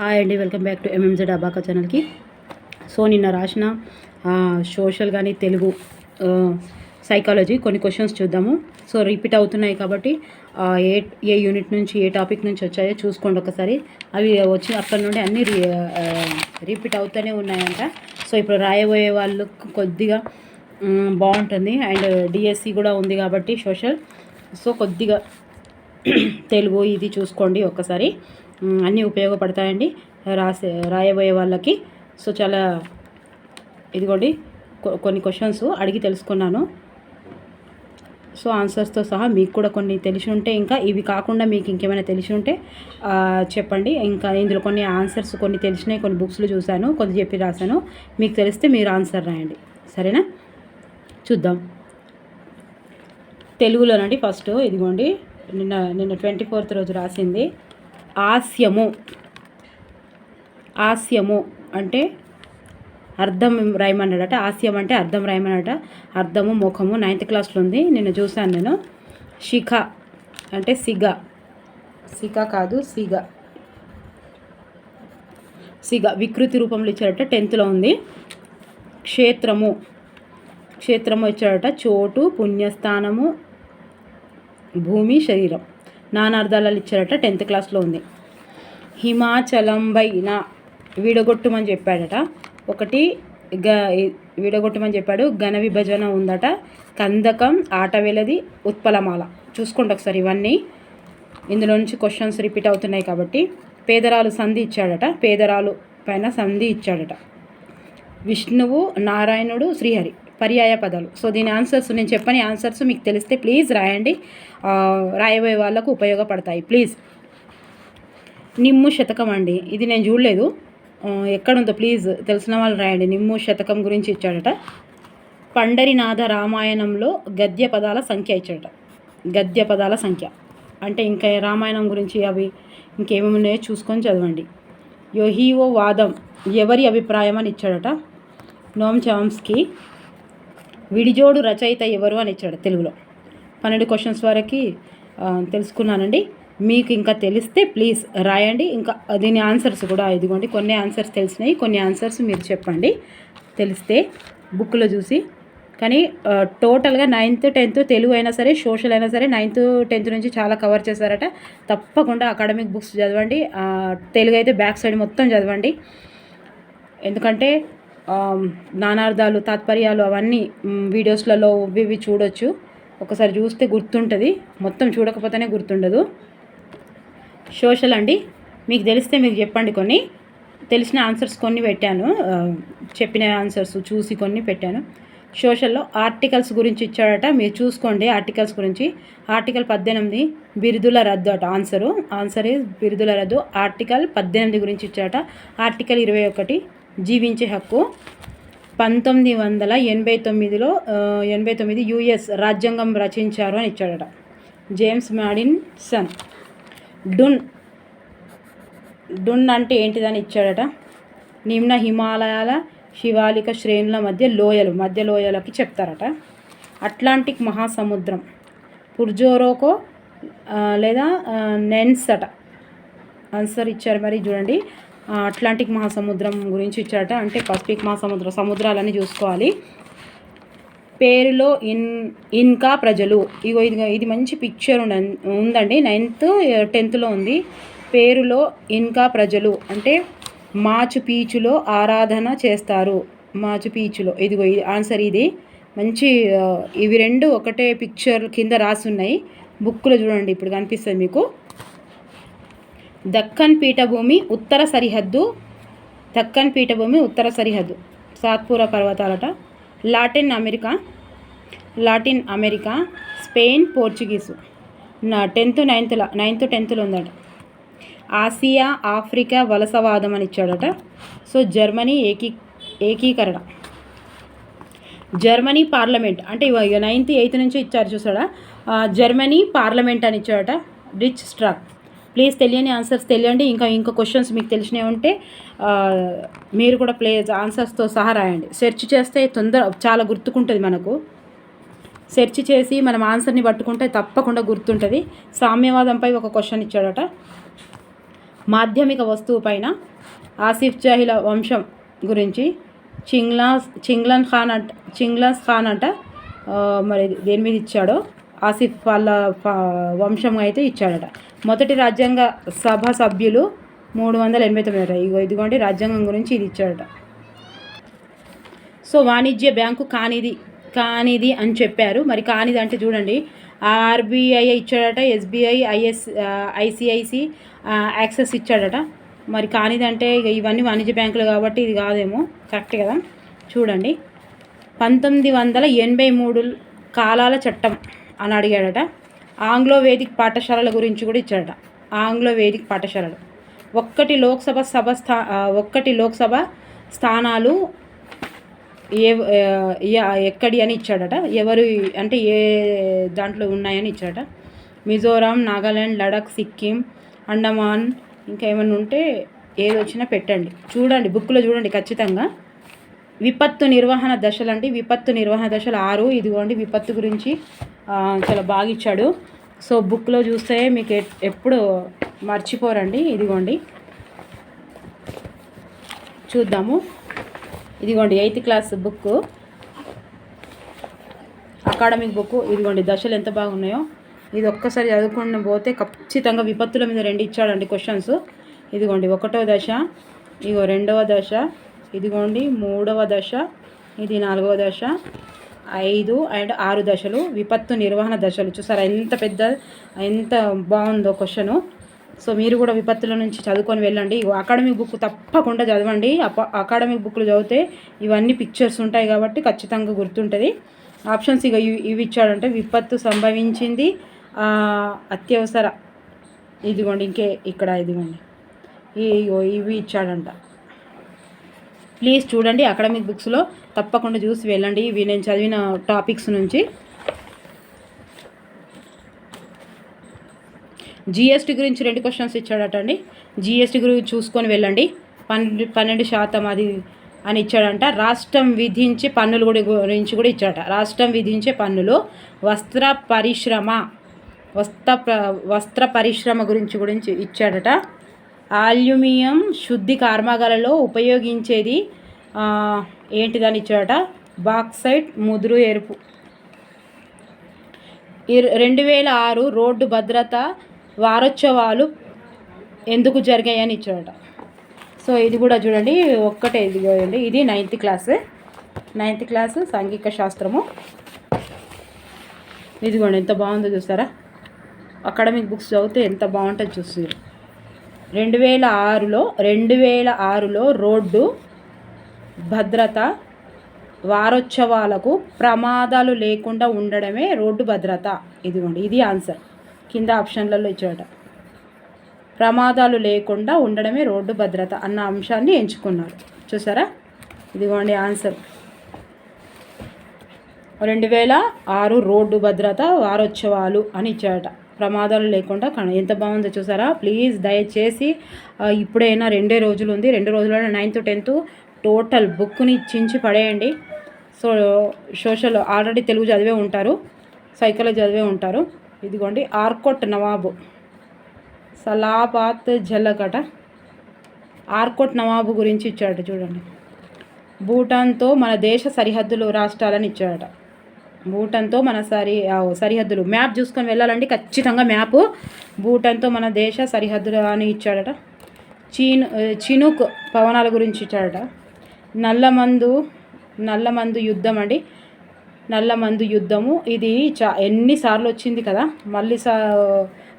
Hi అండి welcome back to MMZ అబాకా ఛానల్కి. సో నిన్న రాసిన సోషల్ కానీ తెలుగు సైకాలజీ కొన్ని క్వశ్చన్స్ చూద్దాము. సో రిపీట్ అవుతున్నాయి కాబట్టి ఏ ఏ యూనిట్ నుంచి ఏ టాపిక్ నుంచి వచ్చాయో చూసుకోండి ఒకసారి. అవి వచ్చి అక్కడ నుండి అన్నీ రి రిపీట్ అవుతూనే ఉన్నాయంట. సో ఇప్పుడు రాయబోయే వాళ్ళు కొద్దిగా బాగుంటుంది. అండ్ డిఎస్సి కూడా ఉంది కాబట్టి సోషల్. సో కొద్దిగా తెలుగు ఇది చూసుకోండి ఒక్కసారి అన్నీ ఉపయోగపడతాయండి. రాసే రాయబోయే వాళ్ళకి. సో చాలా ఇదిగోండి కొ- కొన్ని క్వశ్చన్స్ అడిగి తెలుసుకున్నాను. సో ఆన్సర్స్తో సహా మీకు కూడా కొన్ని తెలిసి ఉంటే ఇంకా ఇవి కాకుండా మీకు ఇంకేమైనా తెలిసి ఉంటే చెప్పండి. ఇంకా ఇందులో కొన్ని ఆన్సర్స్ కొన్ని తెలిసినాయి కొన్ని బుక్స్లు చూశాను కొన్ని చెప్పి రాశాను. మీకు తెలిస్తే మీరు ఆన్సర్ రాయండి. సరేనా? చూద్దాం. తెలుగులోనండి ఫస్ట్ ఇదిగోండి నిన్న నిన్న ట్వంటీ ఫోర్త్ రోజు రాసింది. హాస్యము హాస్యము అంటే అర్థం రాయమన్నాడట. హాస్యం అంటే అర్థం రాయమన్నాడట. అర్థము ముఖము నైన్త్ క్లాస్లో ఉంది. నిన్న చూశాను నేను. శిఖ అంటే సిగ. సిగ కాదు సిగ. సిగ వికృతి రూపంలో ఇచ్చాడట. టెన్త్లో ఉంది. క్షేత్రము. క్షేత్రము ఇచ్చాడట. చోటు పుణ్యస్థానము భూమి శరీరం. నానార్థాలు ఇచ్చాడట టెన్త్ క్లాస్లో ఉంది. హిమాచలం పైన విడగొట్టుమని చెప్పాడట. ఒకటి గ విడగొట్టమని చెప్పాడు. ఘన విభజన ఉందట. కందకం ఆట ఉత్పలమాల. చూసుకోండి ఒకసారి ఇవన్నీ. ఇందులో నుంచి క్వశ్చన్స్ రిపీట్ అవుతున్నాయి కాబట్టి. పేదరాలు సంధి ఇచ్చాడట. పేదరాలు పైన సంధి ఇచ్చాడట. విష్ణువు నారాయణుడు శ్రీహరి. పర్యాయ పదాలు. సో దీని ఆన్సర్స్ నేను చెప్పని ఆన్సర్స్ మీకు తెలిస్తే ప్లీజ్ రాయండి. రాయబోయే వాళ్ళకు ఉపయోగపడతాయి. ప్లీజ్ నిమ్ము శతకం అండి. ఇది నేను చూడలేదు. ఎక్కడుందో ప్లీజ్ తెలిసిన వాళ్ళు రాయండి. నిమ్ము శతకం గురించి ఇచ్చాడట. పండరినాథ రామాయణంలో గద్య పదాల సంఖ్య ఇచ్చాడట. గద్య పదాల సంఖ్య. అంటే ఇంకా రామాయణం గురించి అవి ఇంకేమేమి ఉన్నాయో చూసుకొని చదవండి. యొహీవో వాదం. ఎవరి అభిప్రాయం అని ఇచ్చాడట? నోమ్ చామ్స్కి విడిజోడు రచయిత ఎవరు అని ఇచ్చాడు తెలుగులో. పన్నెండు క్వశ్చన్స్ వరకు తెలుసుకున్నానండి. మీకు ఇంకా తెలిస్తే ప్లీజ్ రాయండి. ఇంకా దీని ఆన్సర్స్ కూడా ఇదిగోండి. కొన్ని ఆన్సర్స్ తెలిసినాయి. కొన్ని ఆన్సర్స్ మీరు చెప్పండి. తెలిస్తే బుక్లో చూసి. కానీ టోటల్గా నైన్త్ టెన్త్ తెలుగు అయినా సరే సోషల్ అయినా సరే నైన్త్ టెన్త్ నుంచి చాలా కవర్ చేశారట. తప్పకుండా అకాడమిక్ బుక్స్ చదవండి. తెలుగు అయితే బ్యాక్ సైడ్ మొత్తం చదవండి. ఎందుకంటే నానార్థాలు తాత్పర్యాలు అవన్నీ వీడియోస్లలో ఇవి చూడొచ్చు. ఒకసారి చూస్తే గుర్తుంటుంది. మొత్తం చూడకపోతేనే గుర్తుండదు. సోషల్ అండి. మీకు తెలిస్తే మీకు చెప్పండి కొన్ని. తెలిసిన ఆన్సర్స్ కొన్ని పెట్టాను. చెప్పిన ఆన్సర్స్ చూసి కొన్ని పెట్టాను. సోషల్లో ఆర్టికల్స్ గురించి ఇచ్చాడట. మీరు చూసుకోండి ఆర్టికల్స్ గురించి. ఆర్టికల్ పద్దెనిమిది బిరుదుల రద్దు అట ఆన్సరు. ఆన్సర్ ఈజ్ బిరుదుల రద్దు. ఆర్టికల్ పద్దెనిమిది గురించి ఇచ్చాడట. ఆర్టికల్ ఇరవై ఒకటి జీవించే హక్కు. పంతొమ్మిది వందల ఎనభై తొమ్మిదిలో ఎనభై తొమ్మిది యుఎస్ రాజ్యాంగం రచించారు అని ఇచ్చాడట. James Madison. డున్ డున్ అంటే ఏంటిదని ఇచ్చాడట. నిమ్న హిమాలయాల శివాలిక శ్రేణుల మధ్య లోయలు మధ్య లోయలకి చెప్తారట. అట్లాంటిక్ మహాసముద్రం. పుర్జోరోకో లేదా నెన్స్ అట. ఆన్సర్ ఇచ్చారు మరి చూడండి. అట్లాంటిక్ మహాసముద్రం గురించి ఇచ్చారట. అంటే పసిఫిక్ మహాసముద్ర సముద్రాలని చూసుకోవాలి. పేరులో ఇన్ ఇన్కా ప్రజలు. ఇగో ఇది ఇది మంచి పిక్చర్ ఉందండి. నైన్త్ టెన్త్లో ఉంది. పేరులో ఇన్కా ప్రజలు. అంటే మాచు పీచులో ఆరాధన చేస్తారు. మాచు పీచులో. ఇదిగో ఇది ఆన్సర్ ఇది. మంచి ఇవి రెండు ఒకటే పిక్చర్ కింద రాసి ఉన్నాయి బుక్లో చూడండి ఇప్పుడు కనిపిస్తుంది మీకు. దక్కన్ పీఠభూమి ఉత్తర సరిహద్దు దక్కన్ పీఠభూమి ఉత్తర సరిహద్దు. Satpura పర్వతాలట. Latin America Latin America Spain Portuguese. నా టెన్త్ నైన్త్లో నైన్త్ టెన్త్లో ఉందట. ఆసియా ఆఫ్రికా వలసవాదం అని ఇచ్చాడట సో జర్మనీ ఏకీ ఏకీకరణ. జర్మనీ పార్లమెంట్ అంటే ఇవ నైన్త్ ఎయిత్ నుంచి ఇచ్చారు చూసాడా జర్మనీ పార్లమెంట్ అని ఇచ్చాడట రిచ్ స్ట్రాక్. ప్లీజ్ తెలియని ఆన్సర్స్ తెలియండి. ఇంకా ఇంకా క్వశ్చన్స్ మీకు తెలిసినవి ఉంటే మీరు కూడా ప్లే ఆన్సర్స్తో సహా రాయండి. సెర్చ్ చేస్తే తొందర చాలా గుర్తుకుంటుంది మనకు. సెర్చ్ చేసి మనం ఆన్సర్ని పట్టుకుంటే తప్పకుండా గుర్తుంటుంది. సామ్యవాదంపై ఒక క్వశ్చన్ ఇచ్చాడట. మాధ్యమిక వస్తువు పైన ఆసిఫ్ జాహిల వంశం గురించి చింగ్లాస్ చింగ్లన్ ఖాన్ అంట చింగ్లాస్ ఖాన్ అంట మరి దేని మీద ఇచ్చాడో? ఆసిఫ్ వాళ్ళ ఫ- వంశం అయితే ఇచ్చాడట. మొదటి రాజ్యాంగ సభ సభ్యులు మూడు వందల ఎనభై తొమ్మిది అట. ఇగో ఇదిగోండి రాజ్యాంగం గురించి ఇది ఇచ్చాడట. సో వాణిజ్య బ్యాంకు కానిది కానిది అని చెప్పారు. మరి కానిది అంటే చూడండి ఆర్బీఐ ఇచ్చాడట ఎస్బీఐ ఐఎస్ ఐసిఐసి యాక్సెస్ ఇచ్చాడట. మరి కానిది అంటే ఇక ఇవన్నీ వాణిజ్య బ్యాంకులు కాబట్టి ఇది కాదేమో కరెక్ట్ కదా? చూడండి. పంతొమ్మిది వందల ఎనభై మూడు కాలాల చట్టం. అని అడిగాడట. ఆంగ్లో వేదిక్ పాఠశాలల గురించి కూడా ఇచ్చాడట. ఆంగ్లో వేదిక్ పాఠశాలలు. ఒక్కటి లోక్సభ సభ స్థా ఒక్కటి లోక్సభ స్థానాలు ఏ ఎక్కడి అని ఇచ్చాడట. ఎవరు అంటే ఏ దాంట్లో ఉన్నాయని ఇచ్చాడట. మిజోరాం నాగాలాండ్ లడఖ్ సిక్కిం అండమాన్ ఇంకా ఏమైనా ఉంటే ఏది వచ్చినా పెట్టండి. చూడండి బుక్లో చూడండి ఖచ్చితంగా. విపత్తు నిర్వహణ దశలు అంటే విపత్తు నిర్వహణ దశలు ఆరు. ఇదిగోండి విపత్తు గురించి చాలా బాగా ఇచ్చాడు సో బుక్లో చూస్తే మీకు ఎప్పుడు మర్చిపోరండి. ఇదిగోండి. చూద్దాము. ఇదిగోండి eighth class book academic book ఇదిగోండి దశలు ఎంత బాగున్నాయో. ఇది ఒక్కసారి చదువుకుని పోతే ఖచ్చితంగా విపత్తుల మీద రెండు ఇచ్చాడండి క్వశ్చన్స్. ఇదిగోండి ఒకటో దశ ఇగో రెండవ దశ ఇదిగోండి మూడవ దశ ఇది నాలుగవ దశ ఐదు అండ్ ఆరు దశలు విపత్తు నిర్వహణ దశలు. చూసారా ఎంత పెద్ద ఎంత బాగుందో క్వశ్చను. సో మీరు కూడా విపత్తుల నుంచి చదువుకొని వెళ్ళండి. అకాడమిక్ బుక్ తప్పకుండా చదవండి. అప అకాడమిక్ బుక్లు చదివితే ఇవన్నీ పిక్చర్స్ ఉంటాయి కాబట్టి ఖచ్చితంగా గుర్తుంటుంది. ఆప్షన్స్ ఇక ఇవి ఇవి ఇచ్చాడంటే విపత్తు సంభవించింది అత్యవసర. ఇదిగోండి ఇంకే ఇక్కడ ఇదిగోండి. ఇగో ఇవి ఇచ్చాడంట. ప్లీజ్ చూడండి అకాడమిక్ బుక్స్లో తప్పకుండా చూసి వెళ్ళండి. ఇవి నేను చదివిన టాపిక్స్ నుంచి. జిఎస్టీ గురించి రెండు క్వశ్చన్స్ ఇచ్చాడట అండి. జిఎస్టీ గురించి చూసుకొని వెళ్ళండి. పన్నెండు పన్నెండు శాతం అది అని ఇచ్చాడంట. రాష్ట్రం విధించే పన్నులు కూడా గురించి కూడా ఇచ్చాడట. రాష్ట్రం విధించే పన్నులు వస్త్ర పరిశ్రమ వస్త్ర వస్త్ర పరిశ్రమ గురించి గురించి ఇచ్చాడట. ఆల్యూమినియం శుద్ధి కర్మాగారాలలో ఉపయోగించేది ఏంటిదని ఇచ్చాడట? బాక్సైట్ ముదురు ఎరుపు. రెండు వేల ఆరు రోడ్డు భద్రత వారోత్సవాలు ఎందుకు జరిగాయని ఇచ్చాడట. సో ఇది కూడా చూడండి ఒక్కటే ఇది చూడండి. ఇది నైన్త్ క్లాస్. నైన్త్ క్లాస్ సాంఘిక శాస్త్రము. ఇదిగోండి ఎంత బాగుందో చూసారా అకాడమిక్ బుక్స్ చదివితే ఎంత బాగుంటుంది చూస్తుంది రెండు వేల ఆరులో రెండు వేల ఆరులో రోడ్డు భద్రత వారోత్సవాలకు ప్రమాదాలు లేకుండా ఉండడమే రోడ్డు భద్రత. ఇదిగోండి ఇది ఆన్సర్. కింద ఆప్షన్లలో ఇచ్చాడట ప్రమాదాలు లేకుండా ఉండడమే రోడ్డు భద్రత అన్న అంశాన్ని ఎంచుకున్నారు. చూసారా? ఇదిగోండి ఆన్సర్. రెండు వేల ఆరు రోడ్డు భద్రత వారోత్సవాలు అని ఇచ్చాడట ప్రమాదాలు లేకుండా కన ఎంత బాగుందో చూసారా? ప్లీజ్ దయచేసి ఇప్పుడైనా రెండే రోజులు ఉంది. రెండు రోజుల్లో నైన్త్ టెన్త్ టోటల్ బుక్ని చించి పడేయండి. సో సోషల్ ఆల్రెడీ తెలుగు చదివే ఉంటారు. సైకాలజీ చదివే ఉంటారు. ఇదిగోండి ఆర్కోట్ నవాబు. సలాబాత్ జల్లకట ఆర్కోట్ నవాబు గురించి ఇచ్చాడట చూడండి. భూటాన్తో మన దేశ సరిహద్దులు రాష్ట్రాలని ఇచ్చాడట. భూటాన్తో మన సరి సరిహద్దులు. మ్యాప్ చూసుకొని వెళ్ళాలండి. ఖచ్చితంగా మ్యాప్. భూటాన్తో మన దేశ సరిహద్దులు అని ఇచ్చాడట. చీను చినుక్ పవనాల గురించి ఇచ్చాడట. నల్లమందు నల్లమందు యుద్ధం అండి. నల్లమందు యుద్ధము. ఇది చా ఎన్నిసార్లు వచ్చింది కదా మళ్ళీ సా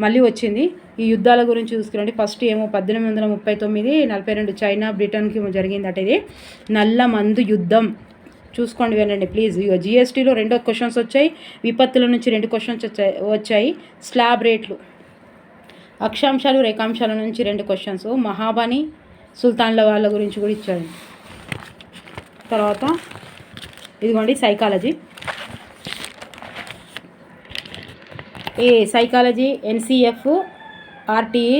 మళ్ళీ వచ్చింది. ఈ యుద్ధాల గురించి చూసుకురండి ఫస్ట్ ఏమో పద్దెనిమిది వందల ముప్పై తొమ్మిది నలభై రెండు చైనా బ్రిటన్కి జరిగిందట ఇది. నల్లమందు యుద్ధం. చూసుకోండి వినండి ప్లీజ్. ఇక జిఎస్టీలో రెండో క్వశ్చన్స్ వచ్చాయి. విపత్తుల నుంచి రెండు క్వశ్చన్స్ వచ్చాయి వచ్చాయి. స్లాబ్ రేట్లు. అక్షాంశాలు రేఖాంశాల నుంచి రెండు క్వశ్చన్స్. మహాబాని సుల్తాన్ల వాళ్ళ గురించి కూడా ఇచ్చాడు తర్వాత ఇదిగోండి సైకాలజీ. ఈ psychology NCF RTE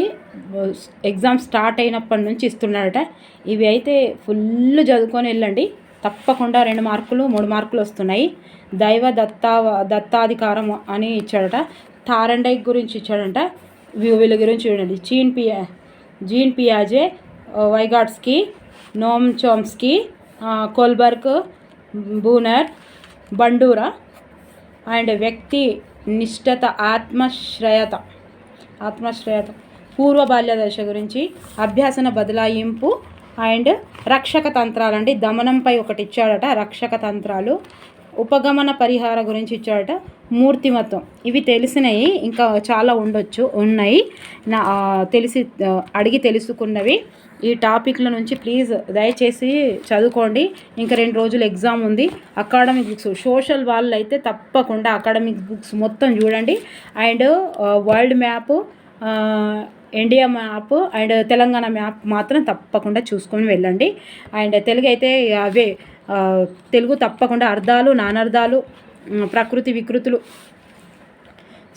exam start అయినప్పటి నుంచి ఇస్తున్నాడట ఇవి అయితే ఫుల్ చదువుకొని వెళ్ళండి. తప్పకుండా రెండు మార్కులు మూడు మార్కులు వస్తున్నాయి. దైవ దత్తా దత్తాధికారం అని ఇచ్చాడట. థారండైక్ గురించి ఇచ్చాడంట. వీళ్ళ గురించి చూడండి. చీన్ పి Jean పియాజే Vygotsky Noam Chomsky Kohlberg Bruner Bandura and వ్యక్తి నిష్ఠత ఆత్మశ్రయత. ఆత్మశ్రయత. పూర్వ బాల్య దశ గురించి అభ్యాసన బదలాయింపు అండ్ రక్షక తంత్రాలు. అండి దమనంపై ఒకటి ఇచ్చాడట రక్షక తంత్రాలు. ఉపగమన పరిహార గురించి ఇచ్చాడట. మూర్తిమత్వం ఇవి తెలిసినవి ఇంకా చాలా ఉండొచ్చు ఉన్నాయి. నా తెలిసి అడిగి తెలుసుకున్నవి. ఈ టాపిక్ల నుంచి ప్లీజ్ దయచేసి చదువుకోండి. ఇంకా రెండు రోజులు ఎగ్జామ్ ఉంది. అకాడమిక్ బుక్స్ సోషల్ వాళ్ళు అయితే తప్పకుండా అకాడమిక్ బుక్స్ మొత్తం చూడండి. And world map India map and Telangana map మాత్రం తప్పకుండా చూసుకొని వెళ్ళండి. అండ్ తెలుగు అయితే అవే తెలుగు తప్పకుండా అర్థాలు నానర్థాలు ప్రకృతి వికృతులు.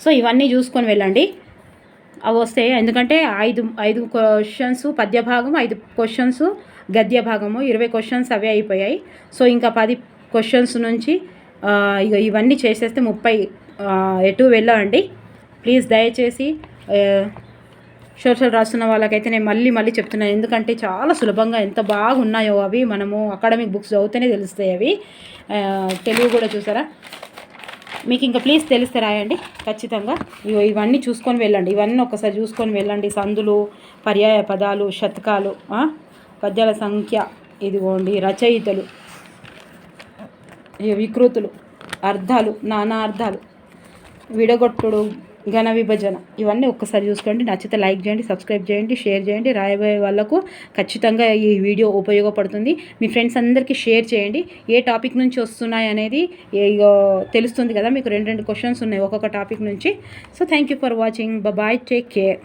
సో ఇవన్నీ చూసుకొని వెళ్ళండి. అవి వస్తాయి ఎందుకంటే ఐదు ఐదు క్వశ్చన్స్ పద్య భాగం ఐదు క్వశ్చన్స్ గద్య భాగము ఇరవై క్వశ్చన్స్ అవే అయిపోయాయి. సో ఇంకా పది క్వశ్చన్స్ నుంచి ఇక ఇవన్నీ చేసేస్తే ముప్పై ఎటు వెళ్ళండి. ప్లీజ్ దయచేసి సోషల్ రాస్తున్న వాళ్ళకైతే నేను మళ్ళీ మళ్ళీ చెప్తున్నాను ఎందుకంటే చాలా సులభంగా ఎంత బాగున్నాయో అవి మనము అకాడమిక్ బుక్స్ చదివితేనే తెలుస్తాయి అవి. తెలుగు కూడా చూసారా? మీకు ఇంకా ప్లీజ్ తెలిస్తే రాయండి. ఖచ్చితంగా. ఇవన్నీ చూసుకొని వెళ్ళండి. ఇవన్నీ ఒకసారి చూసుకొని వెళ్ళండి. సందులు పర్యాయ పదాలు శతకాలు పద్యాల సంఖ్య ఇదిగోండి రచయితలు వికృతులు అర్థాలు నానా అర్థాలు విడగొట్టుడు ఘన విభజన. ఇవన్నీ ఒక్కసారి చూసుకోండి నచ్చితే లైక్ చేయండి సబ్స్క్రైబ్ చేయండి షేర్ చేయండి. రాయబోయే వాళ్ళకు ఖచ్చితంగా ఈ వీడియో ఉపయోగపడుతుంది. మీ ఫ్రెండ్స్ అందరికీ షేర్ చేయండి. ఏ టాపిక్ నుంచి వస్తున్నాయి అనేది తెలుస్తుంది కదా మీకు రెండు రెండు క్వశ్చన్స్ ఉన్నాయి ఒక్కొక్క టాపిక్ నుంచి. So thank you for watching bye take care